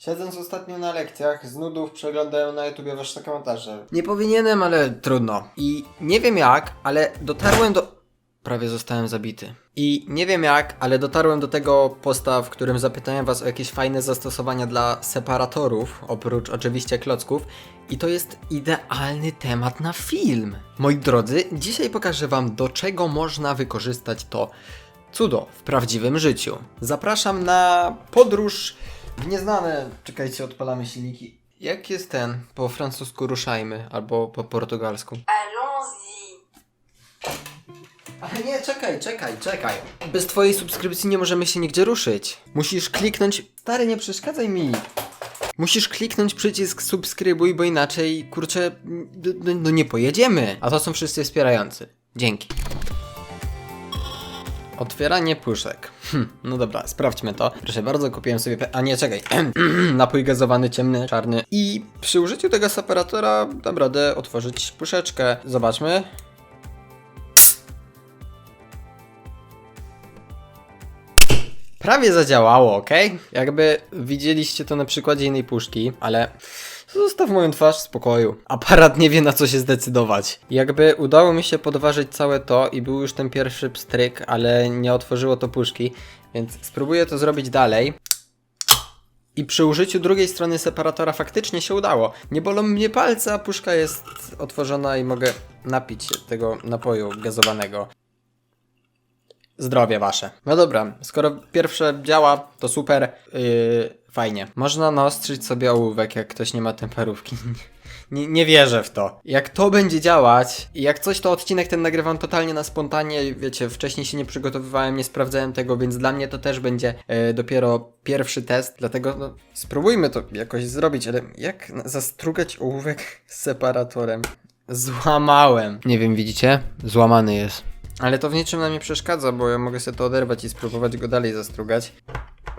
Siedząc ostatnio na lekcjach, z nudów przeglądają na YouTubie wasze komentarze. Nie powinienem, ale trudno. I nie wiem jak, ale dotarłem do... Prawie zostałem zabity. I nie wiem jak, ale dotarłem do tego posta, w którym zapytałem was o jakieś fajne zastosowania dla separatorów, oprócz oczywiście klocków. I to jest idealny temat na film. Moi drodzy, dzisiaj pokażę wam do czego można wykorzystać to cudo w prawdziwym życiu. Zapraszam na podróż nieznane. Czekajcie, odpalamy silniki. Jak jest ten? Po francusku ruszajmy, albo po portugalsku. Allons-y. Ale nie, czekaj, czekaj, czekaj. Bez twojej subskrypcji nie możemy się nigdzie ruszyć. Musisz kliknąć. Stary, nie przeszkadzaj mi. Musisz kliknąć przycisk subskrybuj, bo inaczej, kurczę, no, no nie pojedziemy. A to są wszyscy wspierający. Dzięki. Otwieranie puszek. Hm, no dobra, sprawdźmy to. Proszę bardzo, kupiłem sobie. A nie, czekaj. Napój gazowany, ciemny, czarny. I przy użyciu tego separatora dam radę otworzyć puszeczkę. Zobaczmy. Prawie zadziałało, ok? Jakby widzieliście to na przykładzie innej puszki, ale zostaw moją twarz w spokoju. Aparat nie wie na co się zdecydować. Jakby udało mi się podważyć całe to i był już ten pierwszy pstryk, ale nie otworzyło to puszki, więc spróbuję to zrobić dalej. I przy użyciu drugiej strony separatora faktycznie się udało. Nie bolą mnie palce, a puszka jest otworzona i mogę napić się tego napoju gazowanego. Zdrowie wasze. No dobra, skoro pierwsze działa, to super. Yy, fajnie. Można naostrzyć sobie ołówek, jak ktoś nie ma temperówki. Nie, nie wierzę w to. Jak to będzie działać, i jak coś, to odcinek ten nagrywam totalnie na spontanie. Wiecie, wcześniej się nie przygotowywałem, nie sprawdzałem tego, więc dla mnie to też będzie e, dopiero pierwszy test. Dlatego no, spróbujmy to jakoś zrobić, ale jak zastrugać ołówek z separatorem? Złamałem. Nie wiem, widzicie? Złamany jest. Ale to w niczym nam nie przeszkadza, bo ja mogę sobie to oderwać i spróbować go dalej zastrugać.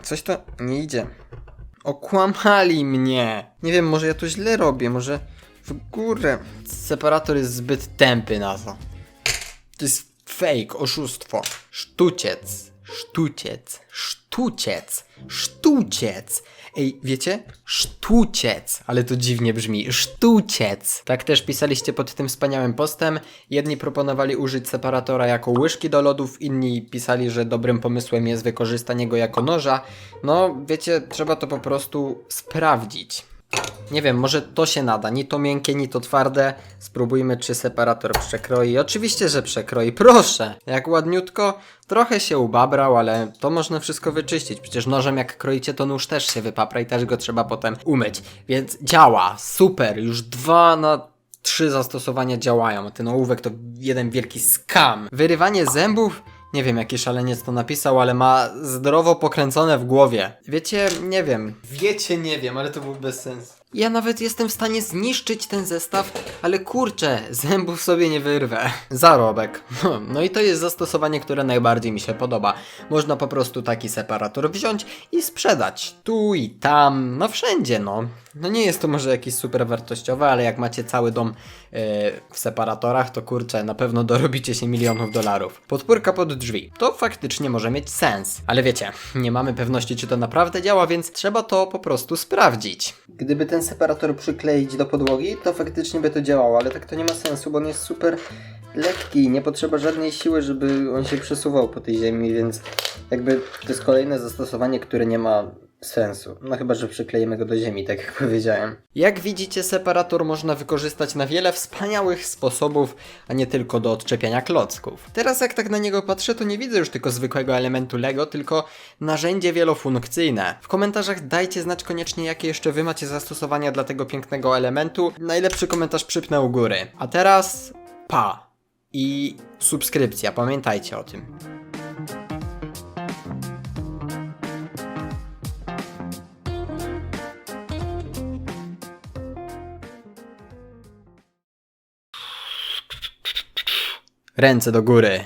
Coś to nie idzie. Okłamali mnie. Nie wiem, może ja to źle robię, może w górę. Separator jest zbyt tępy na to. To jest fake, oszustwo. Sztuciec. Sztuciec. Sztuciec. Sztuciec. Ej, wiecie? Sztuciec. Ale to dziwnie brzmi. Sztuciec. Tak też pisaliście pod tym wspaniałym postem. Jedni proponowali użyć separatora jako łyżki do lodów, inni pisali, że dobrym pomysłem jest wykorzystanie go jako noża. No, wiecie, trzeba to po prostu sprawdzić. Nie wiem, może to się nada. Ni to miękkie, ni to twarde. Spróbujmy, czy separator przekroi. Oczywiście, że przekroi. Proszę! Jak ładniutko. Trochę się ubabrał, ale to można wszystko wyczyścić. Przecież nożem jak kroicie, to nóż też się wypapra i też go trzeba potem umyć. Więc działa. Super. Już dwa na trzy zastosowania działają. Ten ołówek to jeden wielki skam. Wyrywanie zębów? Nie wiem, jaki szaleniec to napisał, ale ma zdrowo pokręcone w głowie. Wiecie, nie wiem. Wiecie, nie wiem, ale to był bez sensu. Ja nawet jestem w stanie zniszczyć ten zestaw, ale kurczę, zębów sobie nie wyrwę. Zarobek. No, i to jest zastosowanie, które najbardziej mi się podoba. Można po prostu taki separator wziąć i sprzedać. Tu i tam, no wszędzie, no. No nie jest to może jakieś super wartościowe, ale jak macie cały dom yy, w separatorach, to kurczę, na pewno dorobicie się milionów dolarów. Podpórka pod drzwi. To faktycznie może mieć sens. Ale wiecie, nie mamy pewności, czy to naprawdę działa, więc trzeba to po prostu sprawdzić. Gdyby ten separator przykleić do podłogi, to faktycznie by to działało, ale tak to nie ma sensu, bo on jest super lekki, nie potrzeba żadnej siły, żeby on się przesuwał po tej ziemi, więc jakby to jest kolejne zastosowanie, które nie ma sensu. No chyba, że przykleimy go do ziemi, tak jak powiedziałem. Jak widzicie, separator można wykorzystać na wiele wspaniałych sposobów, a nie tylko do odczepiania klocków. Teraz jak tak na niego patrzę, to nie widzę już tylko zwykłego elementu Lego, tylko narzędzie wielofunkcyjne. W komentarzach dajcie znać koniecznie, jakie jeszcze wy macie zastosowania dla tego pięknego elementu. Najlepszy komentarz przypnę u góry. A teraz pa i subskrypcja, pamiętajcie o tym. Ręce do góry.